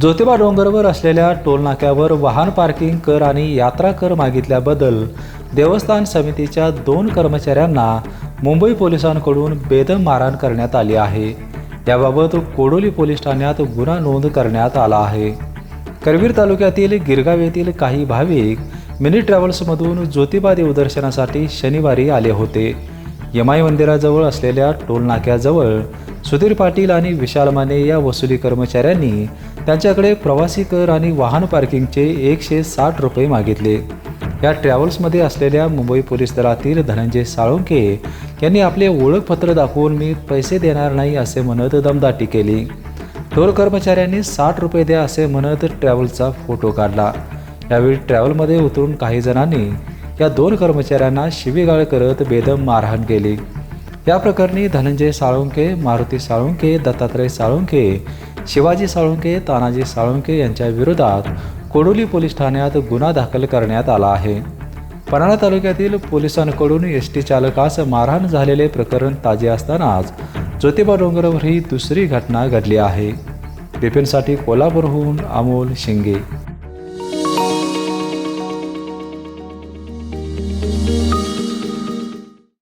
ज्योतिबा डोंगरवर असलेल्या टोलनाक्यावर वाहन पार्किंग कर आणि यात्रा कर मागितल्याबद्दल देवस्थान समितीच्या दोन कर्मचाऱ्यांना मुंबई पोलिसांकडून बेदम मारहाण करण्यात आली आहे. याबाबत कोडोली पोलीस ठाण्यात गुन्हा नोंद करण्यात आला आहे. करवीर तालुक्यातील गिरगाव येथील काही भाविक मिनी ट्रॅव्हल्समधून ज्योतिबा देवदर्शनासाठी शनिवारी आले होते. यमाई मंदिराजवळ असलेल्या टोलनाक्याजवळ सुधीर पाटील आणि विशाल माने या वसुली कर्मचाऱ्यांनी त्यांच्याकडे प्रवासी कर आणि वाहन पार्किंगचे एकशे साठ रुपये मागितले. या ट्रॅव्हल्समध्ये असलेल्या मुंबई पोलीस दलातील धनंजय साळुंके यांनी आपले ओळखपत्र दाखवून मी पैसे देणार नाही असे म्हणत दमदाटी केली. टोल कर्मचाऱ्यांनी साठ रुपये द्या असे म्हणत ट्रॅव्हलचा फोटो काढला. यावेळी ट्रॅव्हलमध्ये उतरून काही जणांनी या दोन कर्मचाऱ्यांना शिवीगाळ करत बेदम मारहाण केली. या प्रकरणी धनंजय साळुंके मारुती साळुंके दत्तात्रय साळुंके शिवाजी साळुंके तानाजी साळुंके यांच्या विरोधात कोडोली पोलीस ठाण्यात गुन्हा दाखल करण्यात आला आहे. पन्हाळा तालुक्यातील पोलिसांकडून एस टी चालकास मारहाण झालेले प्रकरण ताजे असतानाच ज्योतिबा डोंगरावर ही दुसरी घटना घडली आहे. बिपिनसाठी कोल्हापूरहून अमोल शिंगे